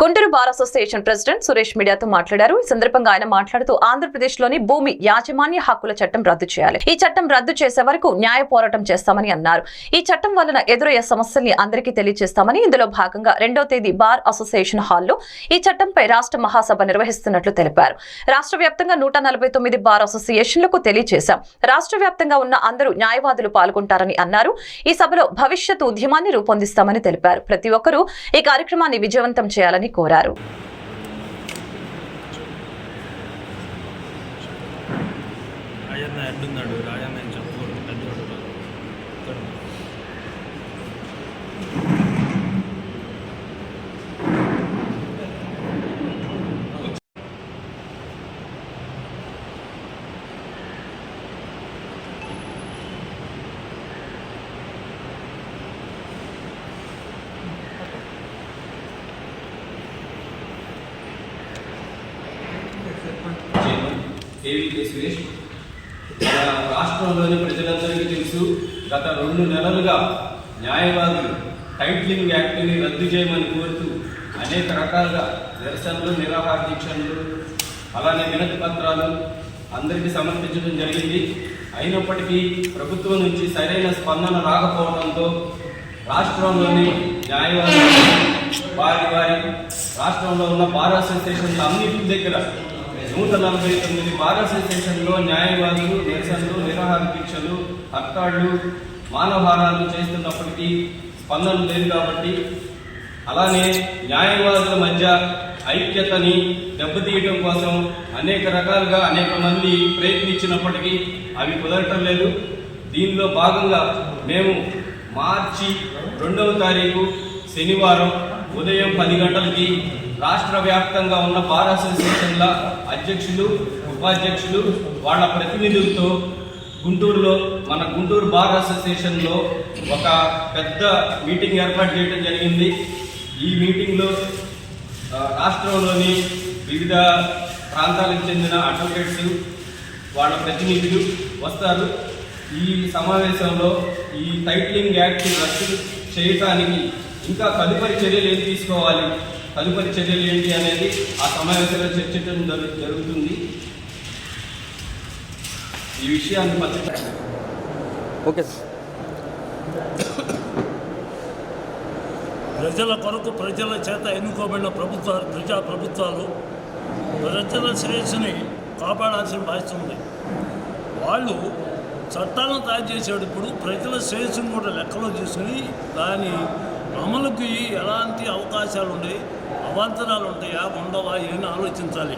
Guntur bar association president Suresh మీడియాతో మాట్లాడారు. ఈ సందర్భంగా ఆయన మాట్లాడుతూ ఆంధ్రప్రదేశ్లోని భూమి యాజమాన్య హక్కుల చట్టం రద్దు చేయాలి. ఈ చట్టం రద్దు చేసే వరకు న్యాయ పోరాటం చేస్తామని అన్నారు. ఈ చట్టం వలన ఎదురయ్యే సమస్యల్ని అందరికీ తెలియజేస్తామని ఇందులో భాగంగా రెండో తేదీ బార్ అసోసియేషన్ హాల్లో ఈ చట్టంపై రాష్ట్ర మహాసభ నిర్వహిస్తున్నట్లు తెలిపారు. రాష్ట్ర వ్యాప్తంగా నూట నలభై తొమ్మిది బార్ అసోసియేషన్లకు తెలియజేశాం రాష్ట్ర వ్యాప్తంగా ఉన్న అందరూ న్యాయవాదులు పాల్గొంటారని అన్నారు. ఈ సభలో భవిష్యత్ ఉద్యమాన్ని రూపొందిస్తామని తెలిపారు. ప్రతి ఒక్కరూ ఈ కార్యక్రమాన్ని విజయవంతం చేయాలని కోరారు రాజన్న ఎడ్డున్నాడు రాజన్న అని చెప్పకూడదు పెద్దవాడు కేవీకే సురేష్. రాష్ట్రంలోని ప్రజలందరికీ తెలుసు గత రెండు నెలలుగా న్యాయవాదులు టైట్లింగ్ యాక్ట్ని రద్దు చేయమని కోరుతూ అనేక రకాలుగా నిరసనలు నిరాహార దీక్షలు అలానే వినతి పత్రాలు అందరికీ సమర్పించడం జరిగింది. అయినప్పటికీ ప్రభుత్వం నుంచి సరైన స్పందన రాకపోవడంతో రాష్ట్రంలోని న్యాయవాదులు వారి వారి రాష్ట్రంలో ఉన్న బార్ అసోసియేషన్ల అన్నింటి దగ్గర నూట నలభై తొమ్మిది బార్ అసోసియేషన్లో న్యాయవాదులు నిరసనలు నిరాహార దీక్షలు హర్తాళ్ళు మానవహారాలు చేస్తున్నప్పటికీ స్పందన లేదు కాబట్టి అలానే న్యాయవాదుల మధ్య ఐక్యతని దెబ్బతీయడం కోసం అనేక రకాలుగా అనేక మంది ప్రయత్నించినప్పటికీ అవి కుదరటం లేదు. దీనిలో భాగంగా మేము మార్చి రెండవ తారీఖు శనివారం ఉదయం పది గంటలకి రాష్ట్ర వ్యాప్తంగా ఉన్న బార్ అసోసియేషన్ల అధ్యక్షులు ఉపాధ్యక్షులు వాళ్ళ ప్రతినిధులతో గుంటూరులో మన గుంటూరు బార్ అసోసియేషన్లో ఒక పెద్ద మీటింగ్ ఏర్పాటు చేయడం జరిగింది. ఈ మీటింగ్లో రాష్ట్రంలోని వివిధ ప్రాంతాలకు చెందిన అడ్వకేట్స్ వాళ్ళ ప్రతినిధులు వస్తారు. ఈ సమావేశంలో ఈ టైటిలింగ్ యాక్ట్ రద్దు చేయటానికి ఇంకా తదుపరి చర్యలు ఏం తీసుకోవాలి? తదుపరి చర్యలు ఏంటి అనేది ఆ సమావేశంలో చర్చించడం జరు- జరుగుతుంది. ఈ విషయాన్ని పత్రిక ఓకే సార్. ప్రజల కొరకు ప్రజల చేత ఎన్నుకోబడిన ప్రభుత్వాలు ప్రజా ప్రభుత్వాలు ప్రజల శ్రేయస్సుని కాపాడాల్సిన బాధ్యత ఉంది. వాళ్ళు చట్టాలను తయారు చేసేటప్పుడు ప్రజల శ్రేయస్సును కూడా లెక్కలో తీసుకుని దాని అమలుకి ఎలాంటి అవకాశాలు ఉన్నాయి అవాంతరాలు ఉంటాయా ఉండవా ఏమని ఆలోచించాలి.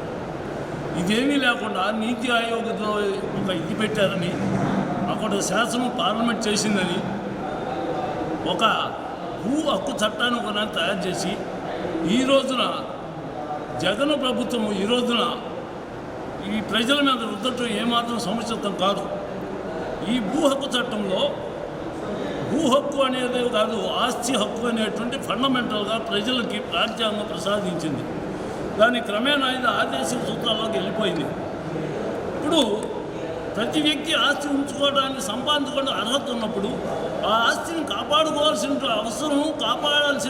ఇదేమీ లేకుండా నీతి ఆయోగ్లో ఒక ఇది పెట్టారని అక్కడ శాసనం పార్లమెంట్ చేసిందని ఒక భూ హక్కు చట్టాన్ని కూడా తయారు చేసి ఈ రోజున జగన్ ప్రభుత్వం ఈ రోజున ఈ ప్రజల మీద రుద్దటం ఏమాత్రం సముచితం కాదు. ఈ భూ హక్కు చట్టంలో భూ హక్కు అనేది కాదు ఆస్తి హక్కు అనేటువంటి ఫండమెంటల్గా ప్రజలకి రాజ్యాంగం ప్రసాదించింది. దాని క్రమేణా ఇది ఆదేశిక సూత్రాల్లోకి వెళ్ళిపోయింది. ఇప్పుడు ప్రతి వ్యక్తి ఆస్తి ఉంచుకోవడానికి సంపాదించుకోవడానికి అర్హత ఉన్నప్పుడు ఆ ఆస్తిని కాపాడుకోవాల్సిన అవసరం కాపాడాల్సిన